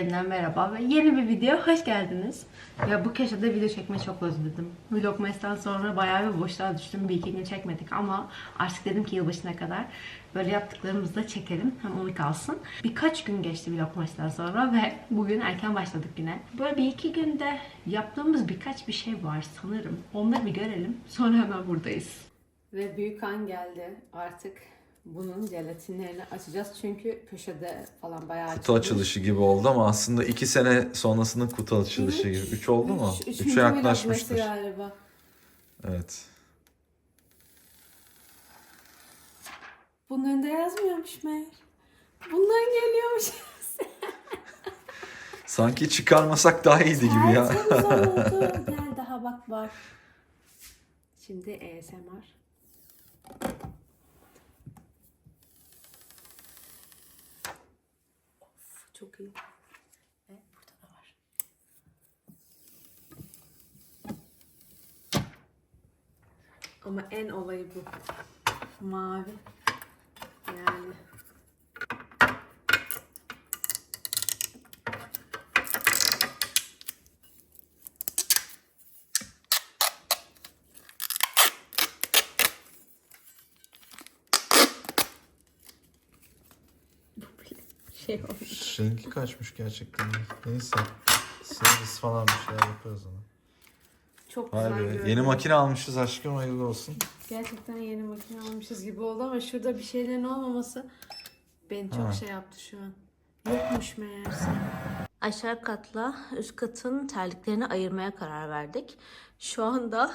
Yeniden merhaba ve yeni bir video hoş geldiniz. Ya bu köşede video çekmeyi çok özledim. Vlogmas'tan sonra bayağı bir boşluğa düştüm. Bir iki gün çekmedik ama artık dedim ki yılbaşına kadar böyle yaptıklarımızı da çekelim. Hem onu kalsın. Birkaç gün geçti Vlogmas'tan sonra ve bugün erken başladık yine. Böyle bir iki günde yaptığımız birkaç bir şey var sanırım. Onları bir görelim. Sonra hemen buradayız. Ve büyük an geldi. Artık bunun jelatinlerini açacağız çünkü köşede falan bayağı Kutu açılışı gibi oldu ama aslında iki sene sonrasının kutu açılışı gibi. Üç oldu mu? Üç- Üçe üçüncü yaklaşmıştır. vlogması galiba. Evet. Bunların da yazmıyormuş meğer. Bundan geliyormuş. Sanki çıkarmasak daha iyiydi gibi ya. Tertemiz oldu. Gel daha bak var. Şimdi ASMR. Çok iyi. Ve burada da var. Ama en olayı bu. Mavi. Yani. Şey olmuş. Rengi kaçmış gerçekten. Neyse. Sırrız falan bir şeyler yaparız ona. Çok Vay güzel be. görünüyor. Yeni makine almışız aşkım hayırlı olsun. Gerçekten yeni makine almışız gibi oldu ama şurada bir şeylerin olmaması beni çok Ha. şey yaptı şu an. Yokmuş meğerse. Aşağı katla üst katın terliklerini ayırmaya karar verdik. Şu anda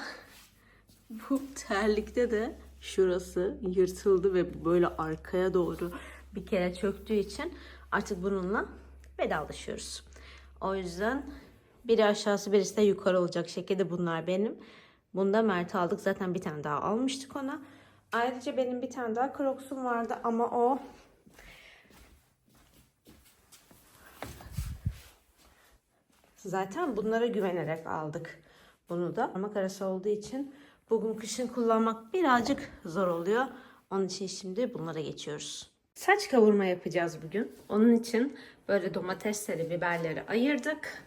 bu terlikte de şurası yırtıldı ve böyle arkaya doğru bir kere çöktüğü için artık bununla vedalaşıyoruz. O yüzden biri aşağısı birisi de yukarı olacak şekilde bunlar benim. Bunda Mert aldık zaten bir tane daha almıştık ona. Ayrıca benim bir tane daha Crocs'um vardı ama o Zaten bunlara güvenerek aldık bunu da. Parmak arası olduğu için bugün kışın kullanmak birazcık zor oluyor. Onun için şimdi bunlara geçiyoruz. Saç kavurma yapacağız bugün. Onun için böyle domatesleri, biberleri ayırdık.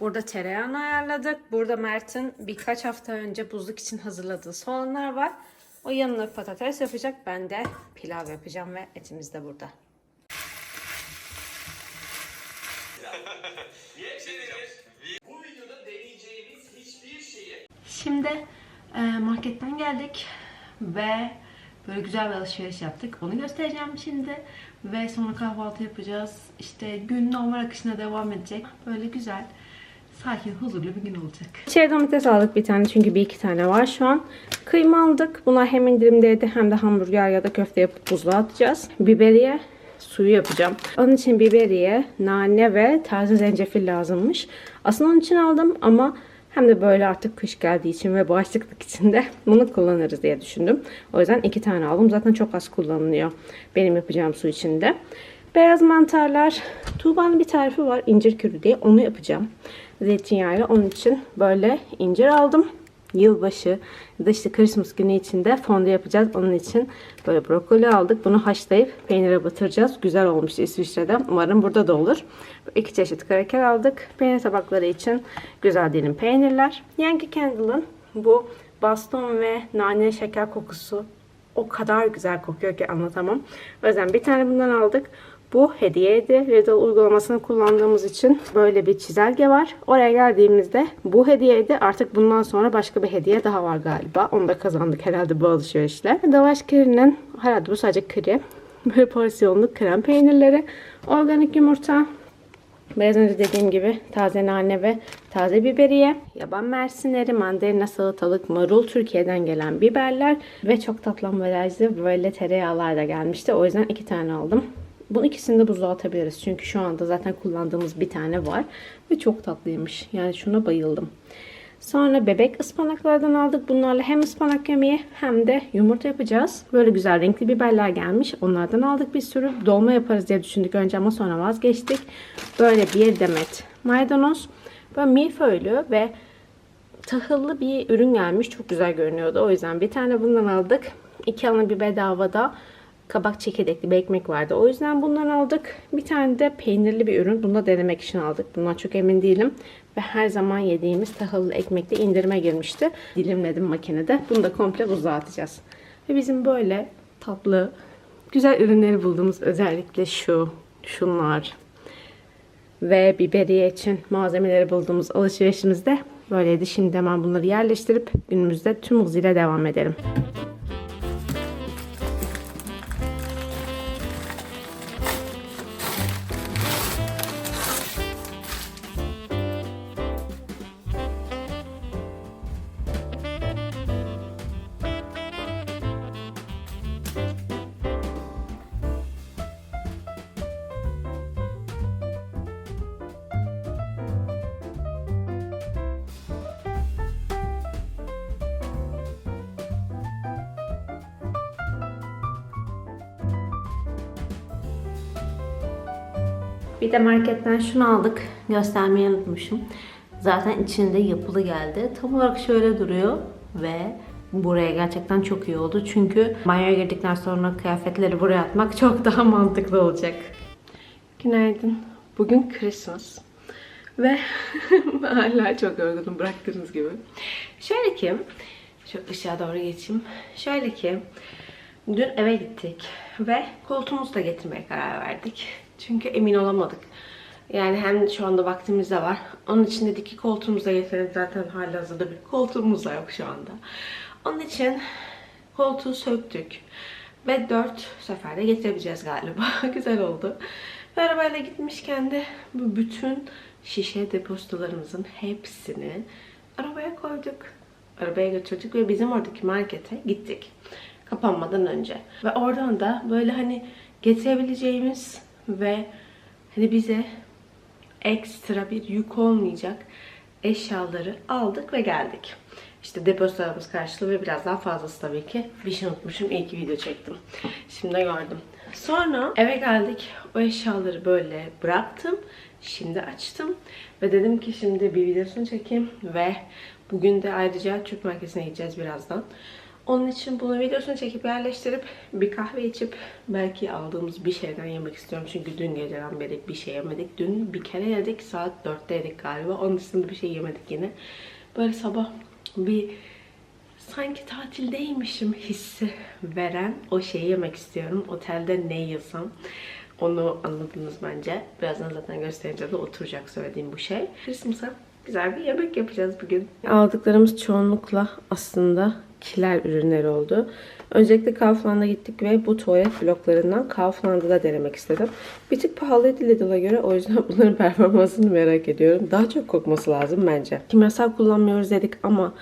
Burada tereyağını ayarladık. Burada Mert'in birkaç hafta önce buzluk için hazırladığı soğanlar var. O yanına patates yapacak. Ben de pilav yapacağım ve etimiz de burada. Bu videoda deneyeceğiniz hiçbir şeyi Şimdi e, marketten geldik ve böyle güzel bir alışveriş yaptık. Onu göstereceğim şimdi ve sonra kahvaltı yapacağız. İşte gün normal akışına devam edecek. Böyle güzel, sakin, huzurlu bir gün olacak. İçeri domates aldık bir tane çünkü bir iki tane var şu an. Kıyma aldık. Bunlar hem indirimdeydi hem de hamburger ya da köfte yapıp buzluğa atacağız. Biberiye suyu yapacağım. Onun için biberiye, nane ve taze zencefil lazımmış. Aslında onun için aldım ama hem de böyle artık kış geldiği için ve bağışıklık için de bunu kullanırız diye düşündüm. O yüzden iki tane aldım. Zaten çok az kullanılıyor benim yapacağım su içinde. Beyaz mantarlar. Tuğba'nın bir tarifi var incir kürü diye. Onu yapacağım. Zeytinyağıyla. Onun için böyle incir aldım. Yılbaşı ya da işte Christmas günü içinde fondü yapacağız. Onun için böyle brokoli aldık. Bunu haşlayıp peynire batıracağız. Güzel olmuş İsviçre'de. Umarım burada da olur. İki çeşit kraker aldık. Peynir tabakları için güzel dilim peynirler. Yankee Candle'ın bu baston ve nane şeker kokusu o kadar güzel kokuyor ki anlatamam. O yüzden bir tane bundan aldık. Bu hediyeydi. Riddle uygulamasını kullandığımız için böyle bir çizelge var. Oraya geldiğimizde bu hediyeydi. Artık bundan sonra başka bir hediye daha var galiba. Onu da kazandık herhalde bu alışverişle. Davaş Kiri'nin herhalde bu sadece kiri. Böyle porsiyonluk krem peynirleri. Organik yumurta. Biraz önce dediğim gibi taze nane ve taze biberiye, yaban mersinleri, mandalina, salatalık, marul, Türkiye'den gelen biberler ve çok tatlı ambalajlı böyle tereyağlar da gelmişti. O yüzden iki tane aldım. Bu ikisini de buzluğa atabiliriz. Çünkü şu anda zaten kullandığımız bir tane var. Ve çok tatlıymış. Yani şuna bayıldım. Sonra bebek ıspanaklardan aldık. Bunlarla hem ıspanak yemeği hem de yumurta yapacağız. Böyle güzel renkli biberler gelmiş. Onlardan aldık bir sürü. Dolma yaparız diye düşündük önce ama sonra vazgeçtik. Böyle bir demet maydanoz. Böyle milföylü ve tahıllı bir ürün gelmiş. Çok güzel görünüyordu. O yüzden bir tane bundan aldık. İki alın bir bedavada kabak çekirdekli bir ekmek vardı. O yüzden bundan aldık. Bir tane de peynirli bir ürün. Bunu da denemek için aldık. Bundan çok emin değilim. Ve her zaman yediğimiz tahıllı ekmekte indirime girmişti. Dilimledim makinede. Bunu da komple buzluğa atacağız. Ve bizim böyle tatlı, güzel ürünleri bulduğumuz özellikle şu, şunlar ve biberiye için malzemeleri bulduğumuz alışverişimizde böyleydi. Şimdi hemen bunları yerleştirip günümüzde tüm hızıyla devam edelim. De marketten şunu aldık. Göstermeyi unutmuşum. Zaten içinde yapılı geldi. Tam olarak şöyle duruyor ve buraya gerçekten çok iyi oldu. Çünkü banyoya girdikten sonra kıyafetleri buraya atmak çok daha mantıklı olacak. Günaydın. Bugün Christmas. Ve hala çok yorgunum bıraktığınız gibi. Şöyle ki, şu ışığa doğru geçeyim. Şöyle ki, dün eve gittik ve koltuğumuzu da getirmeye karar verdik. Çünkü emin olamadık. Yani hem şu anda vaktimiz de var. Onun için dedik ki koltuğumuzu da getirelim. Zaten halihazırda bir koltuğumuz da yok şu anda. Onun için koltuğu söktük. Ve dört seferde getirebileceğiz galiba. Güzel oldu. Ve arabayla gitmişken de bu bütün şişe depozitolarımızın hepsini arabaya koyduk. Arabaya götürdük ve bizim oradaki markete gittik. Kapanmadan önce. Ve oradan da böyle hani getirebileceğimiz ve hani bize ekstra bir yük olmayacak eşyaları aldık ve geldik. İşte depozitolarımız karşılığı ve biraz daha fazlası tabii ki. Bir şey unutmuşum. İyi ki video çektim. Şimdi gördüm. Sonra eve geldik. O eşyaları böyle bıraktım. Şimdi açtım. Ve dedim ki şimdi bir videosunu çekeyim. Ve bugün de ayrıca Türk merkezine gideceğiz birazdan. Onun için bunu videosunu çekip yerleştirip bir kahve içip belki aldığımız bir şeyden yemek istiyorum. Çünkü dün geceden beri bir şey yemedik. Dün bir kere yedik. Saat 4'te yedik galiba. Onun dışında bir şey yemedik yine. Böyle sabah bir sanki tatildeymişim hissi veren o şeyi yemek istiyorum. Otelde ne yesem onu anladınız bence. Birazdan zaten gösterince de oturacak söylediğim bu şey. Christmas'a güzel bir yemek yapacağız bugün. Aldıklarımız çoğunlukla aslında kiler ürünleri oldu. Öncelikle Kaufland'a gittik ve bu tuvalet bloklarından Kaufland'ı da denemek istedim. Bir tık pahalıydı Lidl'a göre o yüzden bunların performansını merak ediyorum. Daha çok kokması lazım bence. Kimyasal kullanmıyoruz dedik ama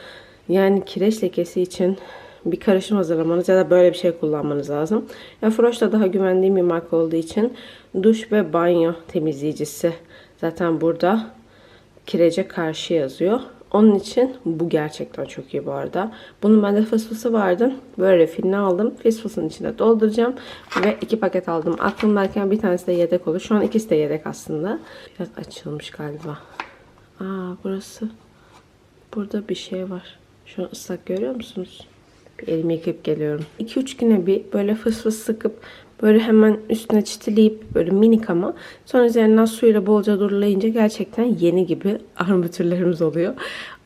yani kireç lekesi için bir karışım hazırlamanız ya da böyle bir şey kullanmanız lazım. Ya Froş da daha güvendiğim bir marka olduğu için duş ve banyo temizleyicisi zaten burada kirece karşı yazıyor. Onun için bu gerçekten çok iyi bu arada. Bunun bende fısfısı vardı. Böyle filini aldım. Fısfısın içine dolduracağım. Ve iki paket aldım. Aklımdayken bir tanesi de yedek olur. Şu an ikisi de yedek aslında. Biraz açılmış galiba. Aa burası. Burada bir şey var. Şu an ıslak görüyor musunuz? Bir elimi yıkayıp geliyorum. 2-3 güne bir böyle fıs sıkıp böyle hemen üstüne çitileyip böyle minik ama sonra üzerinden suyla bolca durulayınca gerçekten yeni gibi armatürlerimiz oluyor.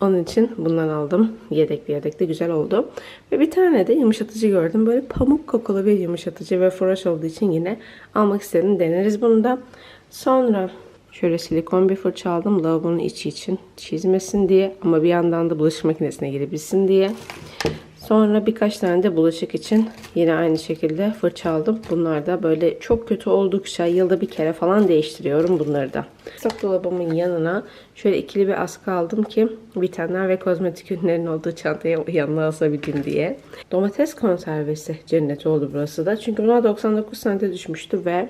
Onun için bundan aldım. Yedekli yedekli güzel oldu. Ve bir tane de yumuşatıcı gördüm. Böyle pamuk kokulu bir yumuşatıcı ve froş olduğu için yine almak istedim. Deneriz bunu da. Sonra Şöyle silikon bir fırça aldım lavabonun içi için çizmesin diye ama bir yandan da bulaşık makinesine girebilsin diye. Sonra birkaç tane de bulaşık için yine aynı şekilde fırça aldım. Bunlar da böyle çok kötü oldukça yılda bir kere falan değiştiriyorum bunları da. Stok dolabımın yanına şöyle ikili bir askı aldım ki vitaminler ve kozmetik ürünlerin olduğu çantayı yanına asabildim diye. Domates konservesi cennet oldu burası da. Çünkü bunlar 99 sente düşmüştü ve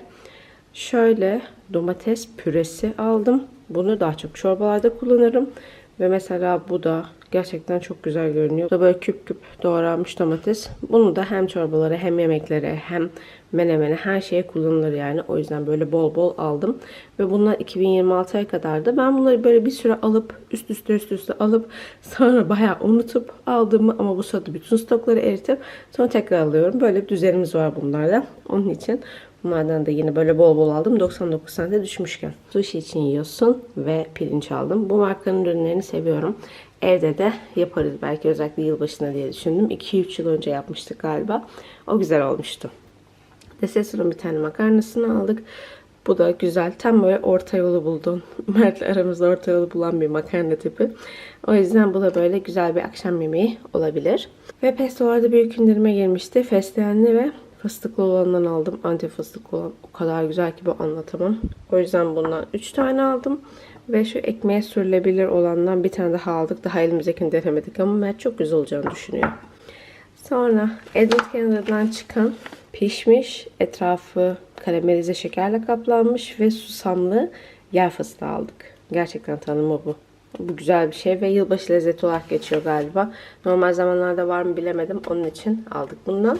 Şöyle domates püresi aldım. Bunu daha çok çorbalarda kullanırım. Ve mesela bu da gerçekten çok güzel görünüyor. Bu da böyle küp küp doğranmış domates. Bunu da hem çorbalara hem yemeklere hem menemene her şeye kullanılır yani. O yüzden böyle bol bol aldım. Ve bunlar 2026'ya kadardı. Ben bunları böyle bir süre alıp üst üste üst üste alıp sonra bayağı unutup aldığımı ama bu sırada bütün stokları eritip sonra tekrar alıyorum. Böyle bir düzenimiz var bunlarla. Onun için Bunlardan da yine böyle bol bol aldım. 99 sente düşmüşken. Sushi için yiyorsun ve pirinç aldım. Bu markanın ürünlerini seviyorum. Evde de yaparız belki özellikle yılbaşına diye düşündüm. 2-3 yıl önce yapmıştık galiba. O güzel olmuştu. Desesur'un bir tane makarnasını aldık. Bu da güzel. Tam böyle orta yolu buldum. Mert'le aramızda orta yolu bulan bir makarna tipi. O yüzden bu da böyle güzel bir akşam yemeği olabilir. Ve pestolarda büyük indirime girmişti. Fesleğenli ve fıstıklı olandan aldım. Antep fıstıklı olan o kadar güzel ki bu anlatamam. O yüzden bundan 3 tane aldım. Ve şu ekmeğe sürülebilir olandan bir tane daha aldık. Daha elimizdekini denemedik ama Mert çok güzel olacağını düşünüyor. Sonra Edward Kennedy'den çıkan pişmiş, etrafı karamelize şekerle kaplanmış ve susamlı yer fıstığı aldık. Gerçekten tanımı bu. Bu güzel bir şey ve yılbaşı lezzeti olarak geçiyor galiba. Normal zamanlarda var mı bilemedim. Onun için aldık bundan.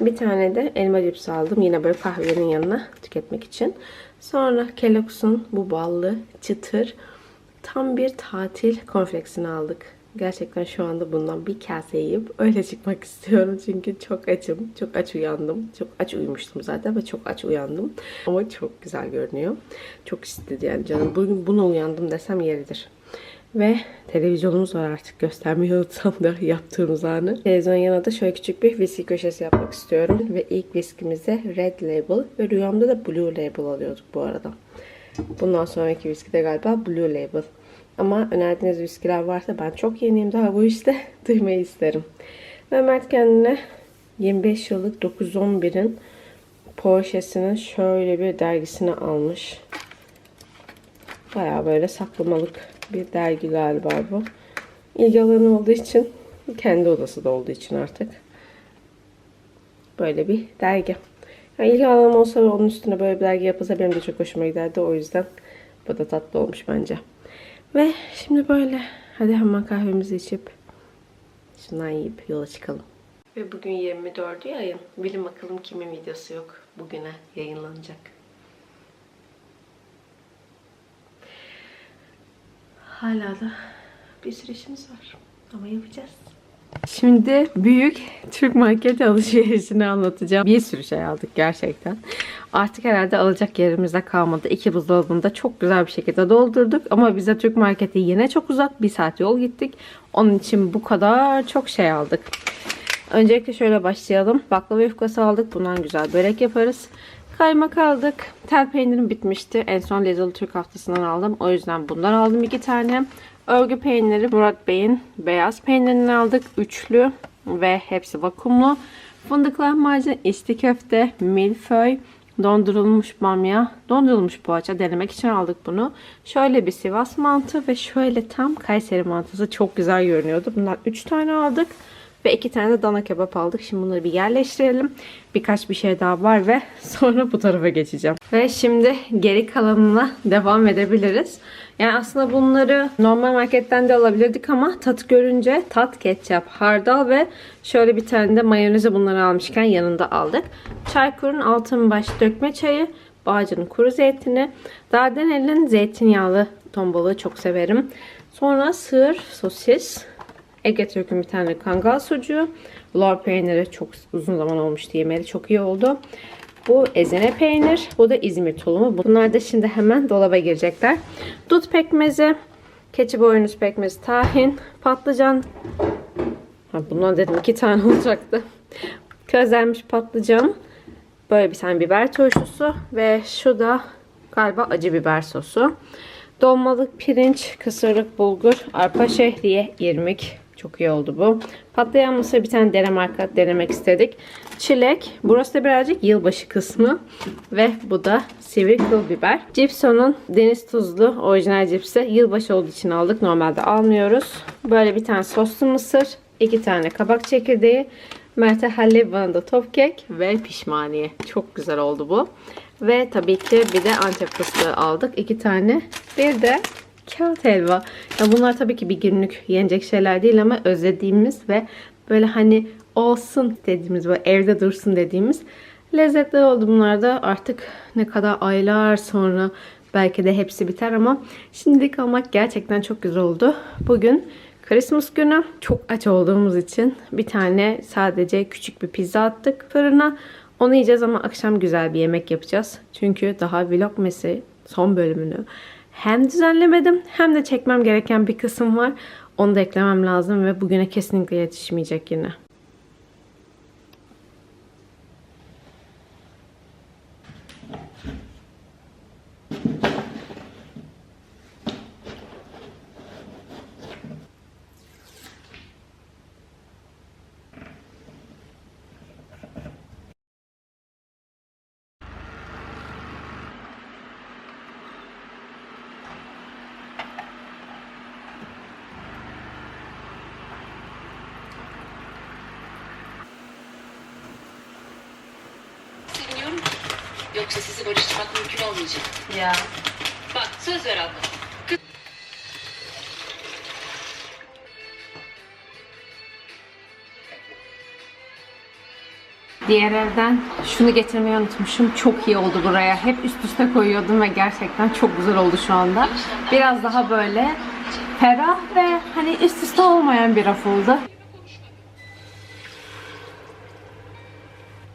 Bir tane de elma cipsi aldım. Yine böyle kahvenin yanına tüketmek için. Sonra Kellogg's'un bu ballı, çıtır, tam bir tatil konfleksini aldık. Gerçekten şu anda bundan bir kase yiyip öyle çıkmak istiyorum. Çünkü çok açım. Çok aç uyandım. Çok aç uyumuştum zaten ve çok aç uyandım. Ama çok güzel görünüyor. Çok istedi yani canım. Bugün buna uyandım desem yeridir. Ve televizyonumuz var artık göstermeyi unutsam da yaptığımız anı. Televizyon yanında şöyle küçük bir viski köşesi yapmak istiyorum. Ve ilk viskimize Red Label ve rüyamda da Blue Label alıyorduk bu arada. Bundan sonraki viski de galiba Blue Label. Ama önerdiğiniz viskiler varsa ben çok yeniyim daha bu işte duymayı isterim. Ve Mert kendine 25 yıllık 911'in Porsche'sinin şöyle bir dergisini almış. Baya böyle saklamalık bir dergi galiba bu. İlgi alanı olduğu için kendi odası da olduğu için artık böyle bir dergi. Yani ilgi alanım olsa ve onun üstüne böyle bir dergi yapılsa benim de çok hoşuma giderdi. O yüzden bu da tatlı olmuş bence. Ve şimdi böyle hadi hemen kahvemizi içip şundan yiyip yola çıkalım. Ve bugün 24 ayın. Bilin bakalım kimin videosu yok bugüne yayınlanacak. Hala da bir sürü işimiz var. Ama yapacağız. Şimdi büyük Türk market alışverişini anlatacağım. Bir sürü şey aldık gerçekten. Artık herhalde alacak yerimizde kalmadı. İki buzdolabını çok güzel bir şekilde doldurduk. Ama bize Türk marketi yine çok uzak. Bir saat yol gittik. Onun için bu kadar çok şey aldık. Öncelikle şöyle başlayalım. Baklava yufkası aldık. Bundan güzel börek yaparız. Kaymak aldık. Tel peynirim bitmişti. En son Lidl Türk haftasından aldım. O yüzden bundan aldım iki tane. Örgü peyniri Murat Bey'in beyaz peynirini aldık. Üçlü ve hepsi vakumlu. Fındık lahmacun, içli köfte, milföy, dondurulmuş bamya, dondurulmuş poğaça denemek için aldık bunu. Şöyle bir Sivas mantı ve şöyle tam Kayseri mantısı çok güzel görünüyordu. Bundan 3 tane aldık. Ve iki tane de dana kebap aldık. Şimdi bunları bir yerleştirelim. Birkaç bir şey daha var ve sonra bu tarafa geçeceğim. Ve şimdi geri kalanına devam edebiliriz. Yani aslında bunları normal marketten de alabilirdik ama tat görünce tat, ketçap, hardal ve şöyle bir tane de mayonezi bunları almışken yanında aldık. Çaykur'un altınbaş dökme çayı, Bağcı'nın kuru zeytini, Dardanel'in zeytinyağlı ton balığı çok severim. Sonra sığır, sosis, Ege Türk'ün bir tane kangal sucuğu. Lor peyniri çok uzun zaman olmuştu yemeli. Çok iyi oldu. Bu ezine peynir. Bu da İzmir tulumu. Bunlar da şimdi hemen dolaba girecekler. Dut pekmezi. Keçi boynuz pekmezi, tahin, patlıcan. Ha, bundan dedim iki tane olacaktı. Közlenmiş patlıcan. Böyle bir tane biber turşusu. Ve şu da galiba acı biber sosu. Dolmalık pirinç, kısırlık bulgur, arpa şehriye, irmik. Çok iyi oldu bu. Patlayan mısır bir tane Danimarka denemek istedik. Çilek. Burası da birazcık yılbaşı kısmı. Ve bu da sivri kıl biber. Cipson'un deniz tuzlu orijinal cipsi. Yılbaşı olduğu için aldık. Normalde almıyoruz. Böyle bir tane soslu mısır. iki tane kabak çekirdeği. Mert'e hallebi bana top kek ve pişmaniye. Çok güzel oldu bu. Ve tabii ki bir de antep fıstığı aldık. iki tane. Bir de Kağıt helva. Ya bunlar tabii ki bir günlük yenecek şeyler değil ama özlediğimiz ve böyle hani olsun dediğimiz, böyle evde dursun dediğimiz lezzetler oldu bunlar da. Artık ne kadar aylar sonra belki de hepsi biter ama şimdilik almak gerçekten çok güzel oldu. Bugün Christmas günü çok aç olduğumuz için bir tane sadece küçük bir pizza attık fırına. Onu yiyeceğiz ama akşam güzel bir yemek yapacağız. Çünkü daha Vlogmas'i son bölümünü hem düzenlemedim hem de çekmem gereken bir kısım var. Onu da eklemem lazım ve bugüne kesinlikle yetişmeyecek yine. Olmayacak. Ya. Bak söz ver abla. Diğer evden şunu getirmeyi unutmuşum. Çok iyi oldu buraya. Hep üst üste koyuyordum ve gerçekten çok güzel oldu şu anda. Biraz daha böyle ferah ve hani üst üste olmayan bir raf oldu.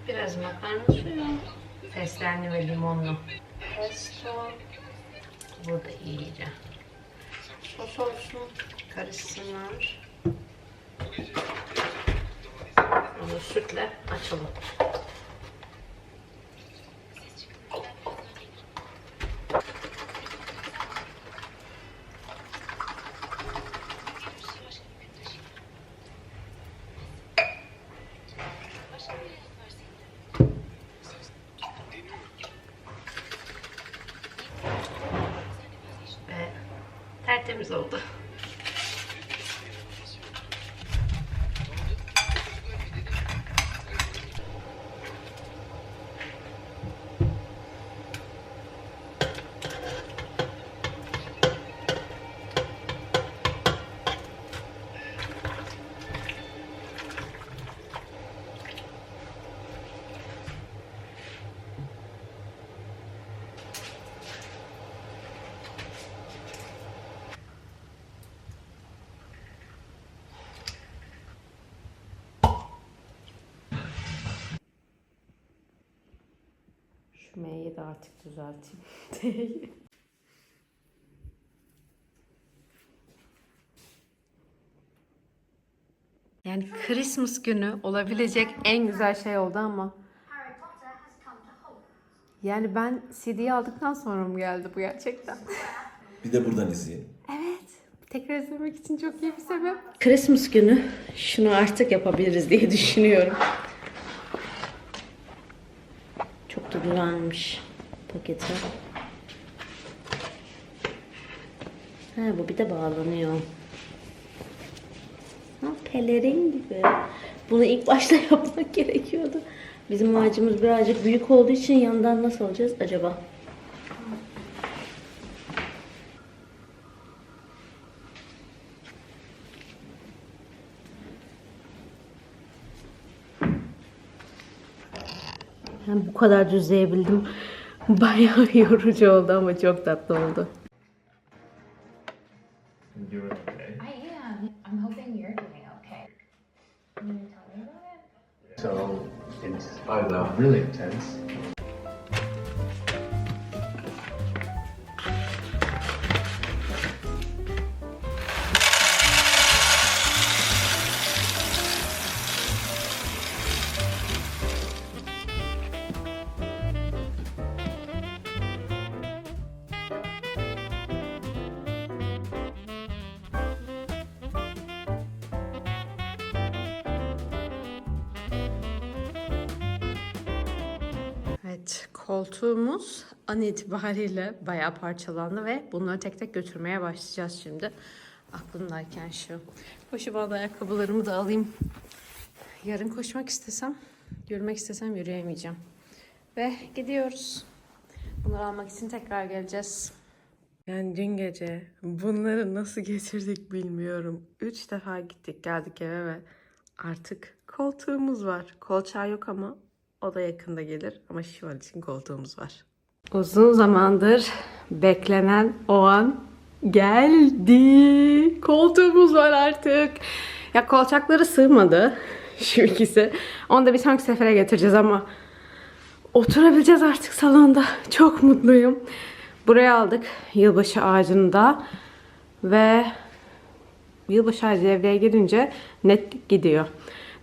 Biraz makarna suyu. Fesleğenli ve limonlu. Pesto. Bu da iyice. Sos olsun. Karışsınlar. Bunu sütle açalım. Ve tertemiz M'yi de artık düzelteyim. yani Christmas günü olabilecek en güzel şey oldu ama yani ben CD'yi aldıktan sonra mı geldi bu gerçekten? Bir de buradan izleyin. Evet. Tekrar izlemek için çok iyi bir sebep. Christmas günü şunu artık yapabiliriz diye düşünüyorum. Çok da güzelmiş paketi. Ha bu bir de bağlanıyor. Ha pelerin gibi. Bunu ilk başta yapmak gerekiyordu. Bizim ağacımız birazcık büyük olduğu için yandan nasıl alacağız acaba? Hem bu kadar düzleyebildim. Bayağı yorucu oldu ama çok tatlı oldu. Koltuğumuz an itibariyle bayağı parçalandı ve bunları tek tek götürmeye başlayacağız şimdi. Aklımdayken şu. Koşu bandı ayakkabılarımı da alayım. Yarın koşmak istesem, yürümek istesem yürüyemeyeceğim. Ve gidiyoruz. Bunları almak için tekrar geleceğiz. Yani dün gece bunları nasıl geçirdik bilmiyorum. Üç defa gittik geldik eve ve artık koltuğumuz var. Kolçağı yok ama o da yakında gelir. Ama şu an için koltuğumuz var. Uzun zamandır beklenen o an geldi. Koltuğumuz var artık. Ya kolçakları sığmadı şu ikisi. Onu da bir sonraki sefere getireceğiz ama oturabileceğiz artık salonda. Çok mutluyum. Buraya aldık yılbaşı ağacını da ve yılbaşı ağacı devreye girince netlik gidiyor.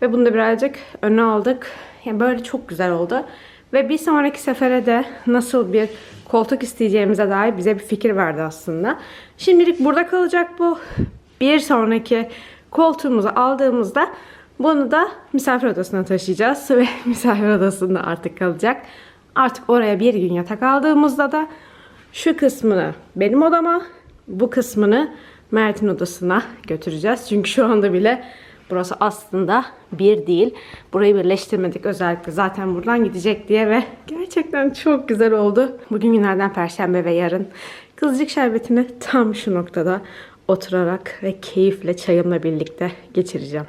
Ve bunu da birazcık öne aldık. Yani böyle çok güzel oldu. Ve bir sonraki sefere de nasıl bir koltuk isteyeceğimize dair bize bir fikir verdi aslında. Şimdilik burada kalacak bu. Bir sonraki koltuğumuzu aldığımızda bunu da misafir odasına taşıyacağız ve misafir odasında artık kalacak. Artık oraya bir gün yatak aldığımızda da şu kısmını benim odama, bu kısmını Mert'in odasına götüreceğiz. Çünkü şu anda bile burası aslında bir değil. Burayı birleştirmedik özellikle zaten buradan gidecek diye ve gerçekten çok güzel oldu. Bugün günlerden perşembe ve yarın kızcık şerbetini tam şu noktada oturarak ve keyifle çayımla birlikte geçireceğim.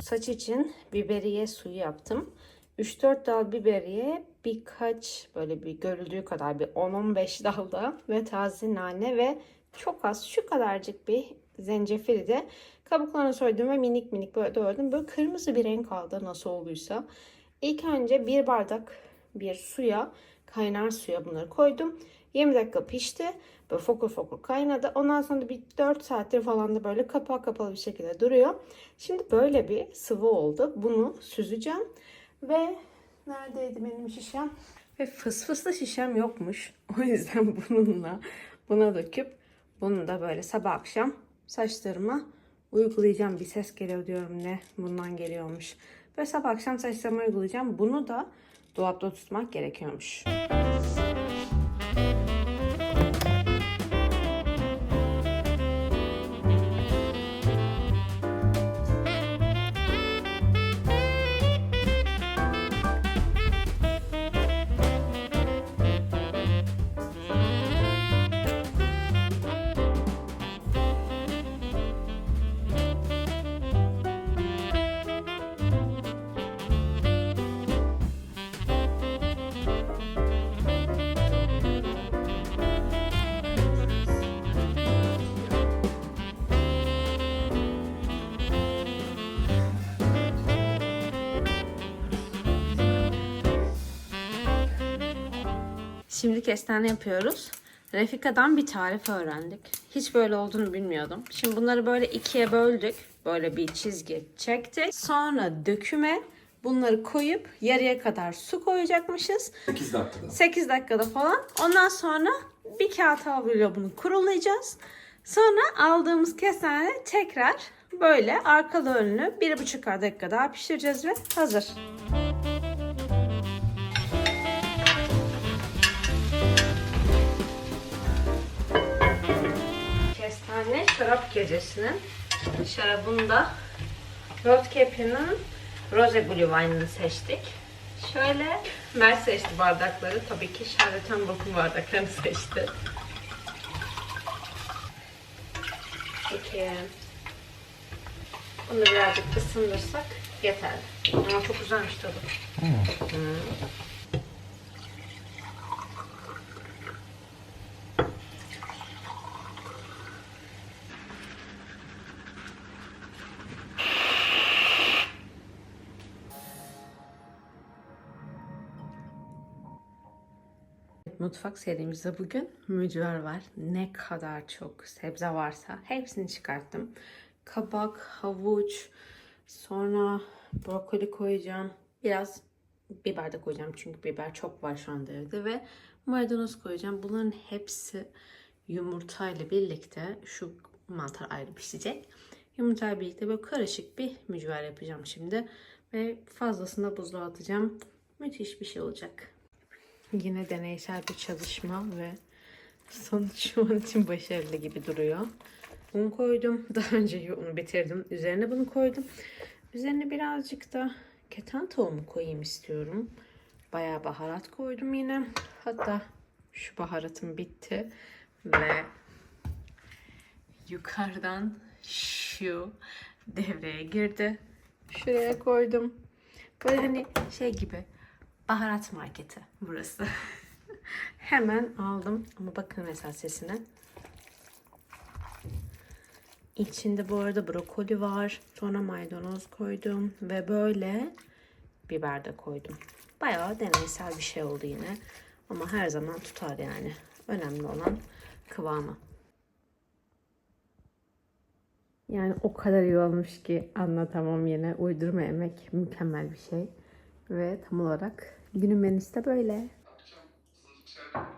Saç için biberiye suyu yaptım. 3-4 dal biberiye birkaç böyle bir görüldüğü kadar bir 10-15 dal da ve taze nane ve çok az şu kadarcık bir zencefili de kabuklarını soydum ve minik minik böyle doğradım. Böyle kırmızı bir renk aldı nasıl olduysa. İlk önce bir bardak bir suya kaynar suya bunları koydum. 20 dakika pişti. Böyle fokur fokur kaynadı. Ondan sonra da bir 4 saattir falan da böyle kapağı kapalı bir şekilde duruyor. Şimdi böyle bir sıvı oldu. Bunu süzeceğim. Ve neredeydi benim şişem? Ve fısfıslı şişem yokmuş. O yüzden bununla buna döküp bunu da böyle sabah akşam saçlarıma uygulayacağım. Bir ses geliyor diyorum ne bundan geliyormuş. Ve sabah akşam saçlarıma uygulayacağım. Bunu da dolapta tutmak gerekiyormuş. Şimdi kestane yapıyoruz. Refika'dan bir tarif öğrendik. Hiç böyle olduğunu bilmiyordum. Şimdi bunları böyle ikiye böldük. Böyle bir çizgi çektik. Sonra döküme bunları koyup yarıya kadar su koyacakmışız. 8 dakikada. 8 dakikada falan. Ondan sonra bir kağıt havluyla bunu kurulayacağız. Sonra aldığımız kestane tekrar böyle arkalı önlü 1,5 dakika daha pişireceğiz ve hazır. Şarap gecesinin şarabını da Rotkepi'nin Rose Blue Wine'ını seçtik. Şöyle Mert seçti bardakları. Tabii ki Charlotte Bakım bardaklarını seçti. Peki. Bunu birazcık ısındırsak yeterli. Ama çok güzelmiş tadı. Hmm. Mutfak serimizde bugün mücver var. Ne kadar çok sebze varsa hepsini çıkarttım. Kabak, havuç, sonra brokoli koyacağım. Biraz biber de koyacağım çünkü biber çok var şu anda evde ve maydanoz koyacağım. Bunların hepsi yumurtayla birlikte şu mantar ayrı pişecek. Yumurtayla birlikte böyle karışık bir mücver yapacağım şimdi. Ve fazlasını da buzluğa atacağım. Müthiş bir şey olacak. Yine deneysel bir çalışma ve sonuç şu an için başarılı gibi duruyor. un koydum. Daha önce onu bitirdim. Üzerine bunu koydum. Üzerine birazcık da keten tohumu koyayım istiyorum. Bayağı baharat koydum yine. Hatta şu baharatım bitti. Ve yukarıdan şu devreye girdi. Şuraya koydum. Böyle hani şey gibi baharat marketi burası. Hemen aldım ama bakın mesela sesine. İçinde bu arada brokoli var. Sonra maydanoz koydum ve böyle biber de koydum. Bayağı deneysel bir şey oldu yine. Ama her zaman tutar yani. Önemli olan kıvamı. Yani o kadar iyi olmuş ki anlatamam yine. Uydurma yemek mükemmel bir şey. Ve tam olarak günün menüsü de böyle. Akşam